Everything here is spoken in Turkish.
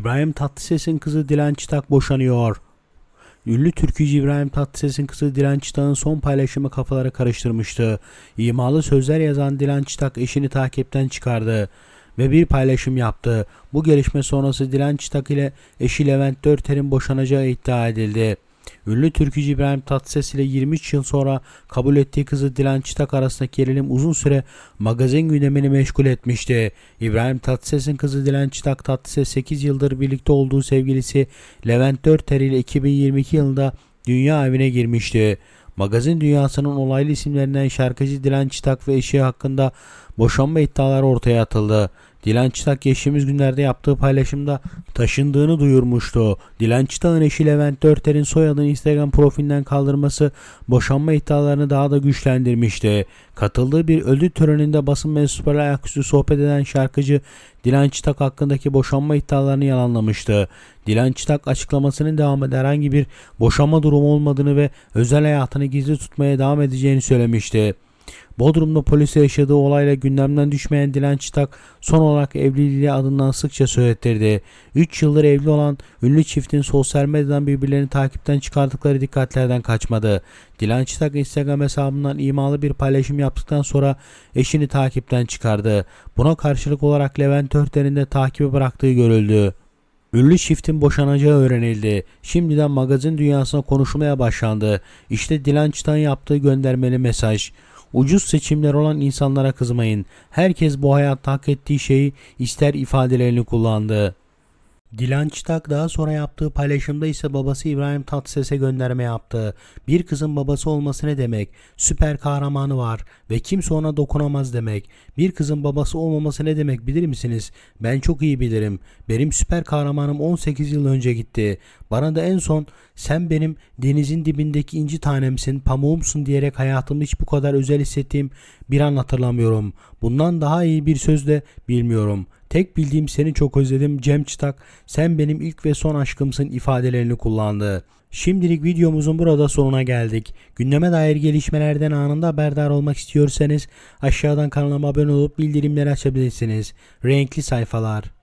İbrahim Tatlıses'in kızı Dilan Çıtak boşanıyor. Ünlü türkücü İbrahim Tatlıses'in kızı Dilan Çıtak'ın son paylaşımı kafaları karıştırmıştı. İmalı sözler yazan Dilan Çıtak eşini takipten çıkardı ve bir paylaşım yaptı. Bu gelişme sonrası Dilan Çıtak ile eşi Levent Dörter'in boşanacağı iddia edildi. Ünlü türkücü İbrahim Tatlıses ile 23 yıl sonra kabul ettiği kızı Dilan Çıtak arasındaki gerilim uzun süre magazin gündemini meşgul etmişti. İbrahim Tatlıses'in kızı Dilan Çıtak Tatlıses 8 yıldır birlikte olduğu sevgilisi Levent Dörter ile 2022 yılında dünya evine girmişti. Magazin dünyasının olaylı isimlerinden şarkıcı Dilan Çıtak ve eşi hakkında boşanma iddiaları ortaya atıldı. Dilan Çıtak geçtiğimiz günlerde yaptığı paylaşımda taşındığını duyurmuştu. Dilan Çıtak'ın eşi Levent Dörter'in soyadını Instagram profilinden kaldırması boşanma iddialarını daha da güçlendirmişti. Katıldığı bir ödül töreninde basın mensuplarıyla ayaküstü sohbet eden şarkıcı Dilan Çıtak hakkındaki boşanma iddialarını yalanlamıştı. Dilan Çıtak açıklamasının devamında herhangi bir boşanma durumu olmadığını ve özel hayatını gizli tutmaya devam edeceğini söylemişti. Bodrum'da polise yaşadığı olayla gündemden düşmeyen Dilan Çıtak son olarak evliliği adından sıkça söylettirdi. 3 yıldır evli olan ünlü çiftin sosyal medyadan birbirlerini takipten çıkardıkları dikkatlerden kaçmadı. Dilan Çıtak Instagram hesabından imalı bir paylaşım yaptıktan sonra eşini takipten çıkardı. Buna karşılık olarak Levent Örter'in de takibi bıraktığı görüldü. Ünlü çiftin boşanacağı öğrenildi. Şimdiden magazin dünyasına konuşmaya başlandı. İşte Dilan Çıtak'ın yaptığı göndermeli mesaj. Ucuz seçimler olan insanlara kızmayın. Herkes bu hayatta hak ettiği şeyi ister ifadelerini kullandı. Dilan Çıtak daha sonra yaptığı paylaşımda ise babası İbrahim Tatlıses'e gönderme yaptı. Bir kızın babası olması ne demek? Süper kahramanı var ve kimse ona dokunamaz demek. Bir kızın babası olmaması ne demek bilir misiniz? Ben çok iyi bilirim. Benim süper kahramanım 18 yıl önce gitti. Bana da en son sen benim denizin dibindeki inci tanemsin, pamuğumsun diyerek hayatımda hiç bu kadar özel hissettiğim bir an hatırlamıyorum. Bundan daha iyi bir söz de bilmiyorum. Tek bildiğim seni çok özledim Cem Çıtak sen benim ilk ve son aşkımsın ifadelerini kullandı. Şimdilik videomuzun burada sonuna geldik. Gündeme dair gelişmelerden anında haberdar olmak istiyorsanız aşağıdan kanalıma abone olup bildirimleri açabilirsiniz. Renkli sayfalar.